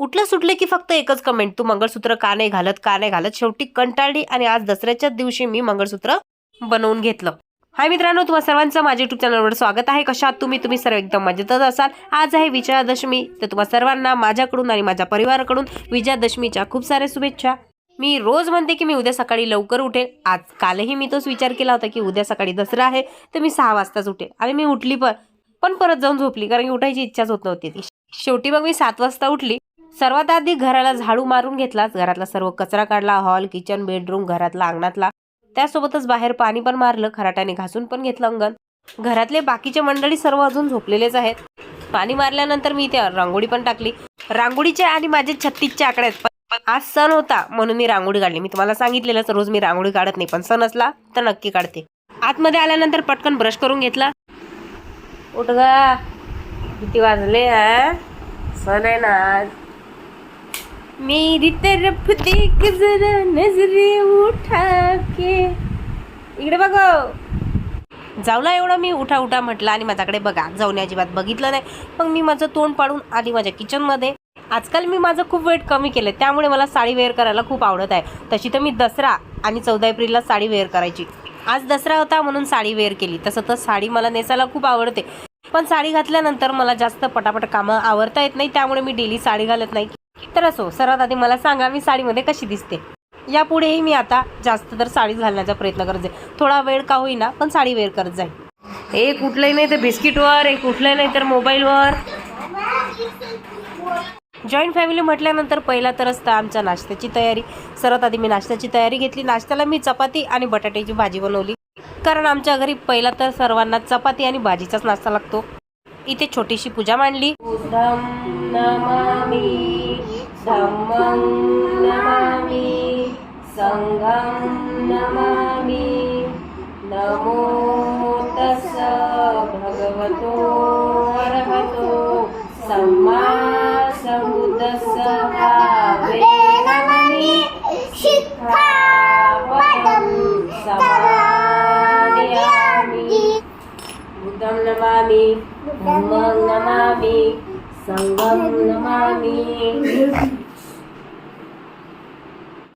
उठलं सुटलं की फक्त एकच कमेंट तू मंगळसूत्र का नाही घालत का नाही घालत? शेवटी कंटाळली आणि आज दसऱ्याच्याच दिवशी मी मंगळसूत्र बनवून घेतलं. हाय मित्रांनो तुम्हा सर्वांचं माझ्या युट्यूब चॅनलवर स्वागत आहे. कशा तुम्ही? तुम्ही सर्व एकदम मजेतच असाल. आज आहे विजयादशमी. तर तुम्हा सर्वांना माझ्याकडून आणि माझ्या परिवाराकडून विजयादशमीच्या खूप साऱ्या शुभेच्छा. मी रोज म्हणते की मी उद्या सकाळी लवकर उठेल आज कालही मी तोच विचार केला होता की उद्या सकाळी दसरा आहे तर मी सहा वाजताच उठेल आणि मी उठली पण पण परत जाऊन झोपली कारण की उठायची इच्छाच होत नव्हती. ती शेवटी मग मी सात वाजता उठली. सर्वात आधी घराला झाडू मारून घेतलाच घरातला सर्व कचरा काढला हॉल किचन बेडरूम घरातला अंगणातला. त्यासोबतच बाहेर पाणी पण मारलं खराट्याने घासून पण घेतलं अंगण. घरातले बाकीचे मंडळी सर्व अजून झोपलेलेच आहेत. पाणी मारल्यानंतर मी इथे रांगोळी पण टाकली. रांगोळीचे आणि माझे छत्तीसचे आकडे आहेत. पण आज सण होता म्हणून मी रांगोळी काढली. मी तुम्हाला सांगितलेलंच रोज मी रांगोळी काढत नाही पण सण असला तर नक्की काढते. आतमध्ये आल्यानंतर पटकन ब्रश करून घेतला. उठ गा. किती वाजले सण आहे ना आज. मेरी तरफ देख जरा नजरे उठा के। इकडे बघ. जाऊला एवढं मी उठा उठा म्हटलं आणि माझ्याकडे बघा जाऊन अजिबात बघितलं नाही. मग मी माझं तोंड पाडून आली माझ्या किचनमध्ये आजकाल मी माझं खूप वेट कमी केलं त्यामुळे मला साडी वेअर करायला खूप आवडत आहे. तशी तर मी दसरा आणि चौदा एप्रिलला साडी वेअर करायची. आज दसरा होता म्हणून साडी वेअर केली. तसं तर साडी मला नेसायला खूप आवडते. पण साडी घातल्यानंतर मला जास्त पटापट कामं आवडता येत नाही त्यामुळे मी डेली साडी घालत नाही. तर असो सर्वात आधी मला सांगा मी साडीमध्ये कशी दिसते? यापुढेही मी आता जास्त तर साडीच घालण्याचा प्रयत्न करत जाईल थोडा वेळ का होईना पण साडी वेअर करत जाईल एक कुठलंही नाही तर बिस्किटवर एक कुठलंही नाही तर मोबाईलवर जॉईंट फॅमिली म्हटल्यानंतर पहिला तर असतं आमच्या नाश्त्याची तयारी. सर्वात आधी मी नाश्त्याची तयारी घेतली. नाश्त्याला मी चपाती आणि बटाट्याची भाजी बनवली. कारण आमच्या घरी पहिला तर सर्वांना चपाती आणि भाजीचाच नाश्ता लागतो. इथे छोटीशी पूजा मांडली. धम्मं नमामि। सङ्गं नमामि। नमो तस भगवतो अर्हतो सम्मा सम्बुद्धस्स नमनि समादयामि। बुद्धं नमामि। धम्मं नमामि।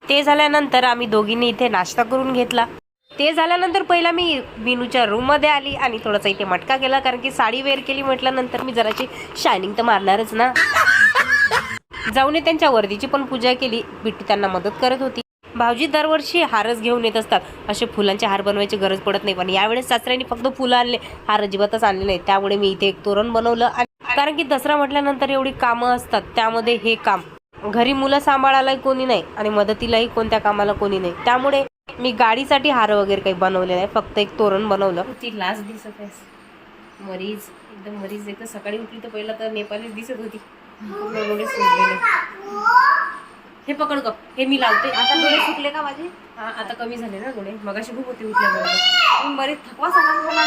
ते झाल्यानंतर आम्ही दोघींनी इथे नाश्ता करून घेतला. ते झाल्यानंतर पहिला मी बिनूच्या रूममध्ये आली आणि थोडासा इथे मटका केला कारण की साडी वेअर केली म्हटल्यानंतर मी जराशी शायनिंग तर मारणारच ना. जाऊन त्यांच्या वर्दीची पण पूजा केली. बिट्टी त्यांना मदत करत होती. भाऊजी दरवर्षी हारच घेऊन येत असतात. असे फुलांचे हार बनवायची गरज पडत नाही. पण यावेळेस सासऱ्यांनी फक्त फुलं आणले. हार अजिबातच आणले नाही. त्यामुळे मी इथे एक तोरण बनवलं कारण की दसरा म्हटल्यानंतर एवढी कामं असतात त्यामध्ये हे काम. घरी मुलं सांभाळायलाही कोणी नाही आणि मदतीलाही कोणत्या कामाला कोणी नाही. त्यामुळे मी गाडीसाठी हार वगैरे काही बनवले नाही फक्त एक तोरण बनवलं. ती लाच दिसत आहे. मरीज एकदम मरीज एकदा सकाळी उठली तर पहिला तर नेपालीच दिसत होती. डोळे हे पकड गप. हे मी लावते. आता डोळे सुटले का माझे? हा आता कमी झाले ना डोळे. मगाशी खूप होते उठल्याबरोबर. बरेच थकवा सगळा झाला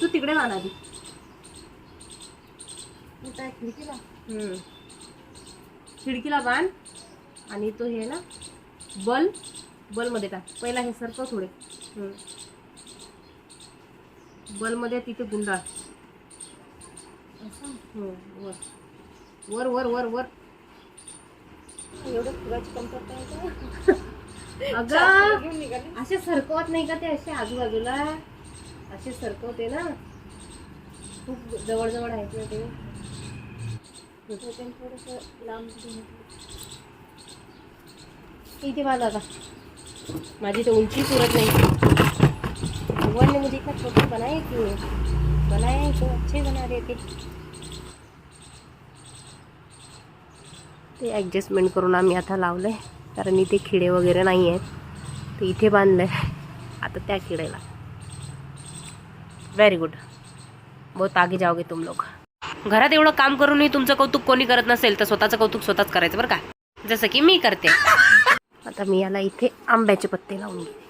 तू तिकडे आधी. खिडकीला हम्म. खिडकीला बांध आणि तो हे ना बल बलमध्ये टाक. पहिला हे सरकव थोडे. बलमध्ये तिथे गुंडाळ. वर. वर वर वर वर. एवढं फुगाची कमतरता आहे का? अगं असे सरकवत नाही का ते असे आजूबाजूला? असे सरकवते ना. खूप जवळजवळ आहेत ना ते थोडस लांब इथे बांधा आता. माझी तर उंची पुरत नाही. भगवान ने मुझे इतना छोटा बनाया क्यों बनाया तो अच्छे बना रहे थे ते ॲडजस्टमेंट करून आम्ही आता लावलं आहे कारण इथे खिडे वगैरे नाही आहेत. तर इथे बांधलं आहे आता त्या खिड्याला व्हेरी गुड बहुत आगे जाओगे तुम लोग. घरात एवढं काम करूनही तुमचं कौतुक कोणी करत नसेल तर स्वतःचं कौतुक स्वतःच करायचं बरं का? जसं की मी करते. आता मी याला इथे आंब्याचे पत्ते लावून घेते.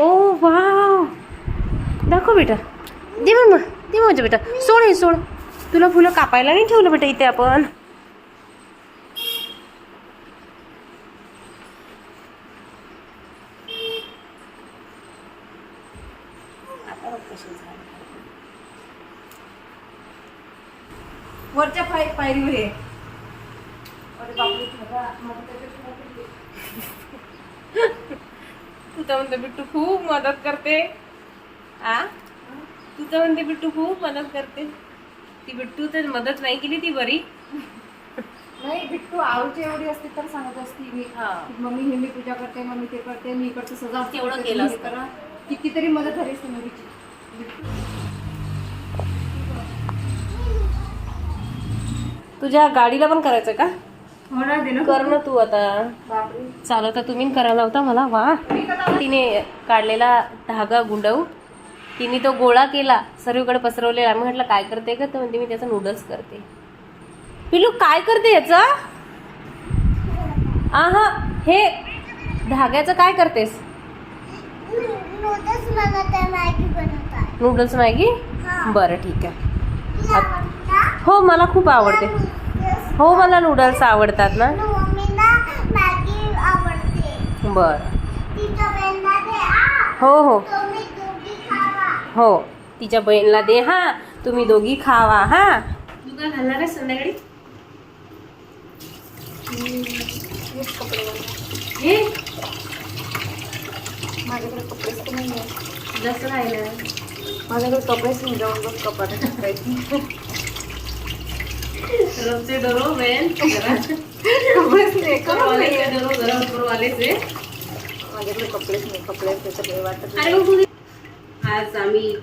Oh wow! दाखव बेटा. दे मग दे माझ्या बेटा. सोड हे सोड. तुला फुलं कापायला नाही ठेवलं बेटा इथे आपण? वरच्या पाय पायरीवर आहे अरे बापरे खरा. मग त्याच्यात तू तर म्हणते बिट्टू खूप मदत करते. आ? तू तर म्हणते बिट्टू खूप मदत करते. ती बिट्टू तर मदत नाही केली ती बरी. नाही बिट्टू आवडची एवढी असते तर सांगत असती. मी हा. मम्मी हे मी पूजा करते मम्मी ते करते मी इकडचं तेवढं करते, केलं कितीतरी मदत झाली असते मुलीची तुझ्या गाडीला पण करायचं का? हो ना दे ना. कर ना तू आता. चालवता तुम्ही करायला होता मला वा. तिने काढलेला धागा गुंडवू. तिने तो गोळा केला सर्वीकडे पसरवलेला. आम्ही म्हटलं काय करते का तर म्हणते मी त्याचं नूडल्स करते. पिलू काय करते याचं? हा हे धाग्याचं काय करतेस? नूडल्स आहे मॅगी बनवत आहे नूडल्स मॅगी? हा. बरं ठीक आहे? हो मला खूप आवडते. हो मला नूडल्स आवडतात ना. मम्मीला मॅगी आवडते. बरं. तिच्या बहिणीला दे आ हो हो. तुम्ही दोघी खावा. हो तिच्या बहिणीला दे हा. तुम्ही दोघी खावा हा. घालणार आहे संध्याकाळी? हे? माझ्याकडे कपडेच तर नाही आहे जसं राहिलं माझ्याकडे कपडेच नाही जाऊन बघ कपाटात डरो बहन से डरो जरा ऊपर वाले से माझ्याकडे कपडेच नाही काही वाटत अरे मग तू आज आम्ही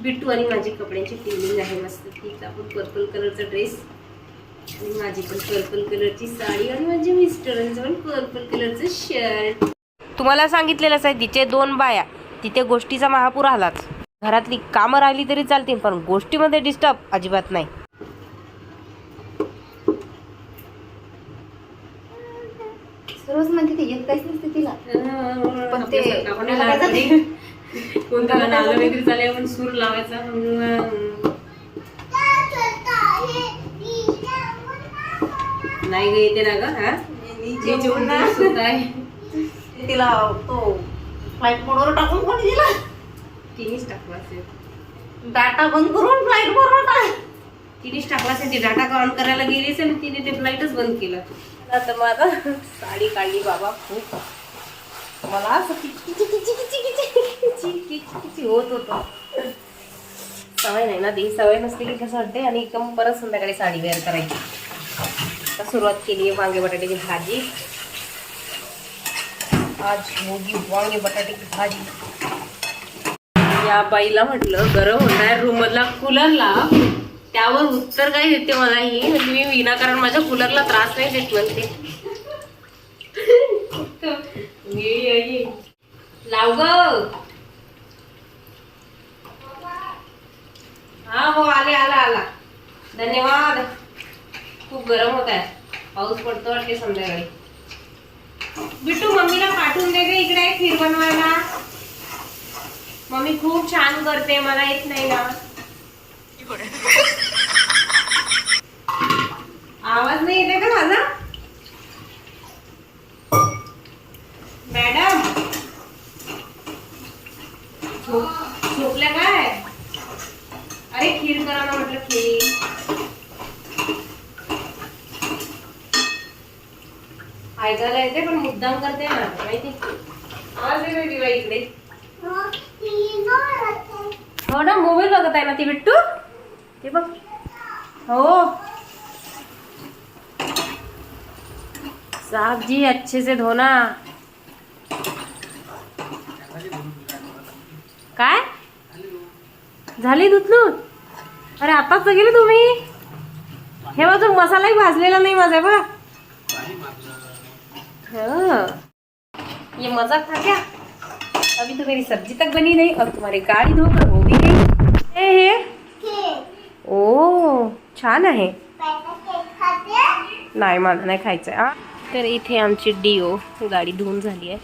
बिट्टू आणि माझी कपड्यांची फिलिंग आहे मस्त. तिचा पण पर्पल कलरचा ड्रेस आणि माझी पण पर्पल कलरची साडी आणि माझ्या मिस्टरांचं पण पर्पल कलरचं शर्ट तुम्हाला सांगितलेलंच आहे तिचे दोन बाया तिथे गोष्टीचा महापूर आलाच. घरातली कामं राहिली तरी चालतील पण गोष्टीमध्ये डिस्टर्ब अजिबात नाही. सर्वच म्हणते ते येत काहीच नसते तिला. पण ते? कोणतं गाणं आलं नाही तरी चालेल पण सूर लावायचा. नाही ग येते ना ग हा? नीचे उडना सुद्धा आहे. तिला तो फ्लाईट मोडवर टाकून कोणी दिला? तिनेच टाकला असेल. डाटा बंद करून फ्लाईट मोडवर टाक. तिनेच टाकला असेल ती डाटा ऑन करायला गेली असेल तिने ते फ्लाईटच बंद केलं. मग आता साडी काढली बाबा खूप मला असं किची किची किची किची किची किची होत होतं सवय नाही ना ती सवय नसते की कसं वाटते आणि एकदम परत संध्याकाळी साडी वेअर करायची आता सुरुवात केली आहे वांगे बटाट्याची भाजी आज मोगी वांगे बटाट्याची भाजी या बाईला म्हटलं गरम होणार रूममधला कूलर लाव त्यावर उत्तर काय देते मला ही म्हणजे मी विनाकारण माझ्या कूलरला त्रास नाही देत म्हणते. लाव ग. हा हो आले आला आला. धन्यवाद. खूप गरम होत आहे. पाऊस पडतो वाटते संध्याकाळी. बिट्टू मम्मीला पाठवून दे गे. इकडे खीर बनवायला. मम्मी खूप छान करते. मला येत नाही ना. आवाज नाही येते का माझा? मॅडम? झोप- झोपल्या काय? अरे खीर करा ना म्हटलं खीर. ऐकायला येते पण मुद्दाम करते ना माहिती? आवाज येते तिला इकडे हो ना मोबाईल बघत आहे ना ती बिट्टू ते बघ. हो. साहब जी अच्छे से धोना. काय? झाली धुतलून? अरे आताच तर गेले तुम्ही. हे बघ मसालाही भाजलेला नाही माझा बघा. हो. ये मजाक था क्या? अभी तो मेरी सब्जी तक बनी नहीं और तुम्हारी गाड़ी धोकर हो भी गई. हे. ओ छान आहे. नाही मला नाही खायचं आहे तर इथे आमची डिओ गाडी धुवून झाली आहे.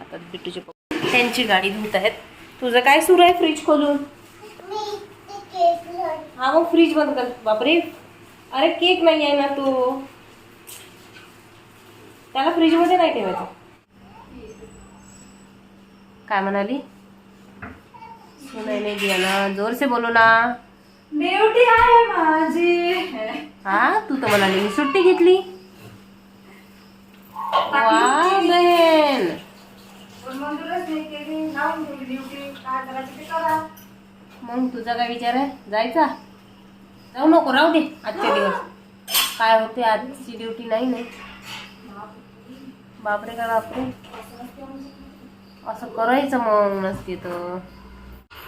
आता बिटूचे त्यांची गाडी धुत आहेत. तुझं काय सुरू आहे फ्रीज खोलून? हा मग फ्रीज बंद कर. बापरे. अरे केक नाही आहे ना तू. त्याला फ्रीजमध्ये नाही ठेवायचं. काय म्हणाली? सुनाई नाही दिया ना जोर से बोलो ना. मेवटी आहे माझी. हा? तू तर म्हणाली मी सुट्टी घेतली. वा बहीण. पण मंजूरच नाही केली. लावून ठेवली ड्युटी. काय करायचं ते करा. मग तुझा काय विचार आहे? जायचा? जाऊ नको राहू दे आजचे दिवस. काय होते आजची ड्युटी नाही नाही बापरे का बापरे. असं करायचं मग नसते तर.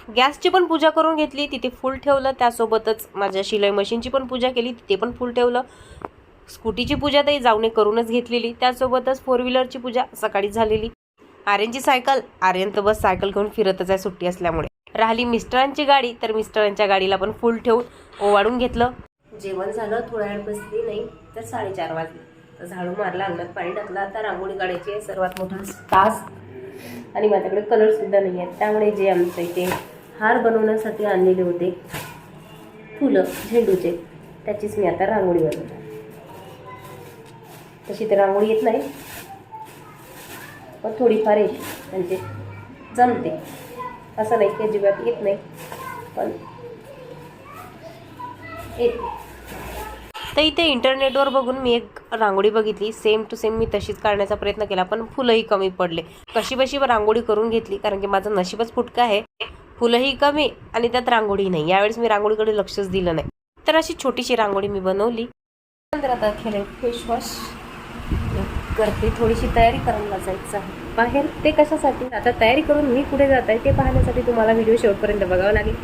गॅसची पण पूजा करून घेतली तिथे फुल ठेवलं त्यासोबतच माझ्या शिलाई मशीनची पण पूजा केली तिथे पण फुल ठेवलं. स्कूटीची पूजा तरी जाऊने करूनच घेतलेली त्यासोबतच फोर व्हीलरची पूजा सकाळी झालेली. आर्यनची सायकल आर्यन तर बस सायकल घेऊन फिरतच आहे सुट्टी असल्यामुळे. राहिली मिस्टरांची गाडी तर मिस्टरांच्या गाडीला पण फुल ठेवून ओवाळून घेतलं. जेवण झालं थोडा वेळ बसली नाही तर साडेचार वाजले. तर झाडू मारला अंगणात पाणी टाकलं आता रांगोळी काढायची सर्वात मोठा तास. आणि माझ्याकडे कलर सुद्धा नाही आहेत त्यामुळे जे आमचं इथे हार बनवण्यासाठी आणलेले होते फुलं झेंडूचे. त्याचीच मी आता रांगोळी बनवते तशी तर रांगोळी येत नाही पण थोडीफार येते म्हणजे जमते. असं नाही की अजिबात येत नाही पण येते तर इथे इंटरनेटवर बघून मी एक रांगोळी बघितली. सेम टू सेम मी तशीच काढण्याचा प्रयत्न केला पण फुलंही कमी पडले. कशी बशी रांगोळी करून घेतली कारण की माझं नशीबच फुटकं आहे. फुलंही कमी आणि त्यात रांगोळी नाही. यावेळेस मी रांगोळीकडे लक्षच दिलं नाही. तर अशी छोटीशी रांगोळी मी बनवली. नंतर आता केलं फेसवॉश करते. थोडीशी तयारी करायला जायचं आहे. बाहेर ते कशासाठी? आता तयारी करून मी कुठे जात आहे ते पाहण्यासाठी तुम्हाला व्हिडिओ शेवटपर्यंत बघावं लागेल.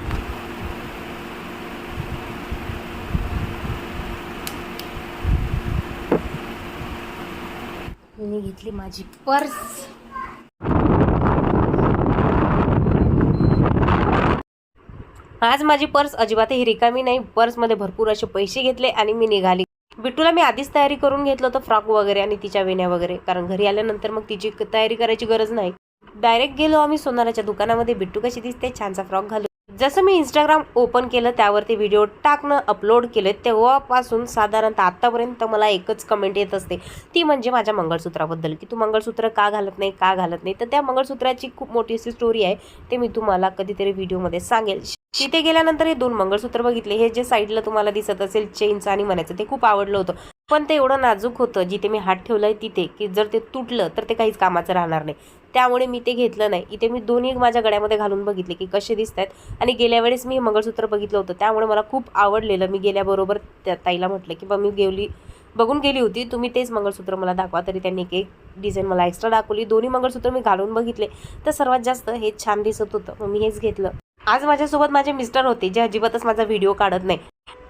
मी घेतली माझी पर्स. आज माझी पर्स अजिबातही रिकामी नाही. पर्समध्ये भरपूर असे पैसे घेतले आणि मी निघाली. बिट्टूला मी आधीच तयारी करून घेतलं होतं फ्रॉक वगैरे आणि तिच्या वेण्या वगैरे. कारण घरी आल्यानंतर मग तिची तयारी करायची गरज नाही. डायरेक्ट गेलो आम्ही सोनाराच्या दुकानामध्ये. बिट्टू कशी दिसते? छानसा फ्रॉक घालू जसं मी इंस्टाग्राम ओपन केलं त्यावरती व्हिडिओ टाकणं अपलोड केले तेव्हापासून साधारणतः आत्तापर्यंत मला एकच कमेंट येत असते. ती म्हणजे माझ्या मंगळसूत्राबद्दल. की तू मंगळसूत्र का घालत नाही का घालत नाही? तर त्या मंगळसूत्राची खूप मोठी अशी स्टोरी आहे. ते मी तुम्हाला कधीतरी व्हिडिओमध्ये सांगेल. तिथे गेल्यानंतर हे दोन मंगळसूत्र बघितले. हे जे साईडला तुम्हाला दिसत असेल चेनचं आणि म्हणायचं ते खूप आवडलं होतं. पण ते एवढं नाजूक होतं जिथे मी हात ठेवलाय तिथे की जर ते तुटलं तर ते काहीच कामाचं राहणार नाही. त्यामुळे मी ते घेतलं नाही. इथे मी दोन्ही माझ्या गळ्यामध्ये घालून बघितले की कसे दिसत आहेत आणि गेल्या वेळेस मी हे मंगळसूत्र बघितलं होतं. त्यामुळे मला खूप आवडलेलं. मी गेल्याबरोबर त्या ताईला म्हटलं की बा मी गेली बघून गेली होती. तुम्ही तेच मंगळसूत्र मला दाखवा. तरी त्यांनी एक एक डिझाईन मला एक्स्ट्रा दाखवली. दोन्ही मंगळसूत्र मी घालून बघितले. तर सर्वात जास्त हे छान दिसत होतं. मग मी हेच घेतलं. आज माझ्यासोबत माझे मिस्टर होते जे अजिबातच माझा व्हिडिओ काढत नाही.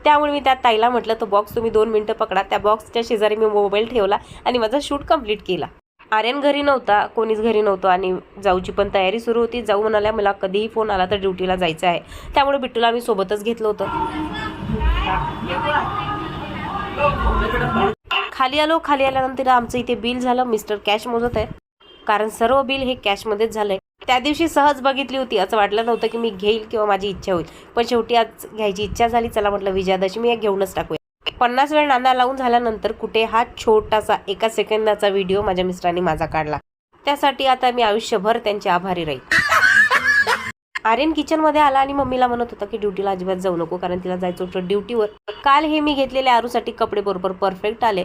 त्यामुळे मी त्या ताईला म्हटलं तो बॉक्स तुम्ही दोन मिनटं पकडा. त्या बॉक्सच्या शेजारी मी मोबाईल ठेवला आणि माझा शूट कंप्लीट केला. आर्यन घरी नव्हता कोणीच घरी नव्हतं आणि जाऊची पण तयारी सुरू होती. जाऊ म्हणाल्या मला कधीही फोन आला तर ड्युटीला जायचं आहे. त्यामुळे बिट्टूला आम्ही सोबतच घेतलं होतं. खाली आलो खाली आल्यानंतर आमचं इथे बिल झालं. मिस्टर कॅश मोजत आहे. कारण सर्व बिल हे कॅशमध्येच झालंय. त्या दिवशी सहज बघितली होती. असं वाटलं नव्हतं की मी घेईल किंवा माझी इच्छा होईल. पण शेवटी आज घ्यायची इच्छा झाली. चला म्हटलं विजयादशमी या घेऊनच टाकूया. पन्नास वेळ नांदा लावून झाल्यानंतर कुठे हा छोटासा एका सेकंदाचा व्हिडिओ माझ्या मिस्टरांनी माझा काढला. त्यासाठी आता मी आयुष्यभर त्यांचे आभारी राहील. आर्यन किचनमध्ये आला आणि मम्मीला म्हणत होता की ड्युटीला अजिबात जाऊ नको कारण तिला जायचं होतं ड्युटीवर. काल हे मी घेतलेले आरूसाठी कपडे बरोबर परफेक्ट आले.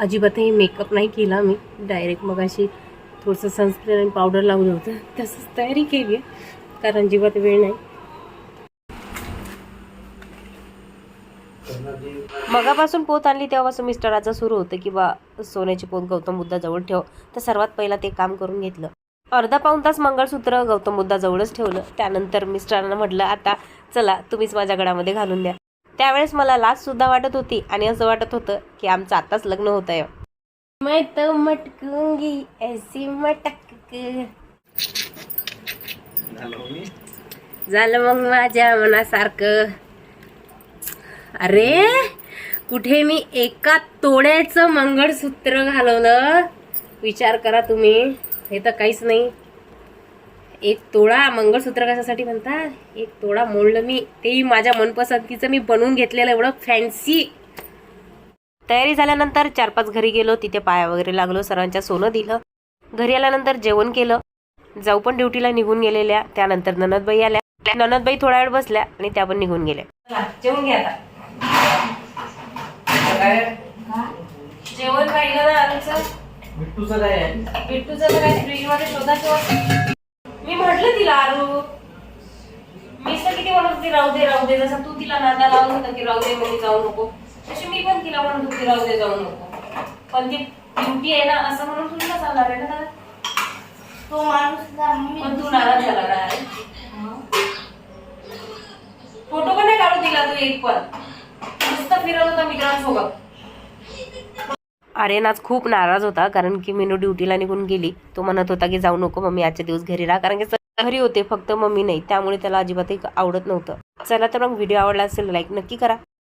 अजिबातही मेकअप नाही केला मी. डायरेक्ट मग अशी थोडंसं सनस्क्रीन आणि पावडर लावलं होतं. तसंच तयारी केली आहे कारण अजिबात वेळ नाही. मगापासून पोत आणली तेव्हापासून मिस्टराचं सुरू होतं की बा सोन्याची पोत गौतम बुद्धाजवळ ठेव. तर सर्वात पहिला ते काम करून घेतलं. अर्धा पाऊण तास मंगळसूत्र गौतम बुद्धाजवळच ठेवलं. त्यानंतर मिस्टरांना म्हटलं आता चला तुम्हीच माझ्या गडामध्ये घालून द्या. त्यावेळेस मला लाज सुद्धा वाटत होती आणि असं वाटत होतं की आमचं आताच लग्न होत आहे. मैं तो मटकूंगी ऐसी मटक. झालं मग माझ्या मनासारखं. अरे कुठे मी एका तोड्याचं मंगळसूत्र घालवलं? विचार करा तुम्ही. हे तर काहीच नाही. एक तोडा मंगळसूत्र कशासाठी म्हणतात? एक तोडा मोडलं मी. तेही माझ्या मनपसंतीचं मी बनवून घेतलेलं एवढं फॅन्सी तयारी झाल्यानंतर चार पाच घरी गेलो. तिथे पाया वगैरे लागलो. सर्वांच्या सोनं दिलं. घरी आल्यानंतर जेवण केलं. जाऊ पण ड्युटीला निघून गेलेल्या. त्यानंतर ननदबाई आल्या. ननदबाई थोडा वेळ बसल्या आणि त्या पण निघून गेल्या. जेवण घ्या आता. जेवण पाहिलं ना आमचं? बिट्टूचं काय आहे? बिट्टूचं काय? फ्रीजमध्ये शोधायचं मी म्हटलं तिला आरू मी तर किती म्हणत होती राहू दे राहू दे जसं तू तिला नादा लावत होता की राहू दे म्हणजे जाऊ नको तशी मी पण तिला म्हणत होती राहू दे जाऊ नको. पण ती ड्युटी आहे ना असं म्हणून तुला का चालणार आहे ना? तो माणूस ना पण तू नाराज झाला ना फोटो पण नाही काढू दिला तू एक पण. नुसतं फिरत होता मित्रांसोबत. आर्यन आज खूप नाराज होता कारण की मीनू ड्युटीला निघून गेली. तो म्हणत होता की जाऊ नको मम्मी आजच्या दिवस घरी राहा. कारण की घरी होते फक्त मम्मी नाही. त्यामुळे त्याला अजिबातही आवडत नव्हतं. चला तर मग व्हिडिओ आवडला असेल लाईक नक्की करा.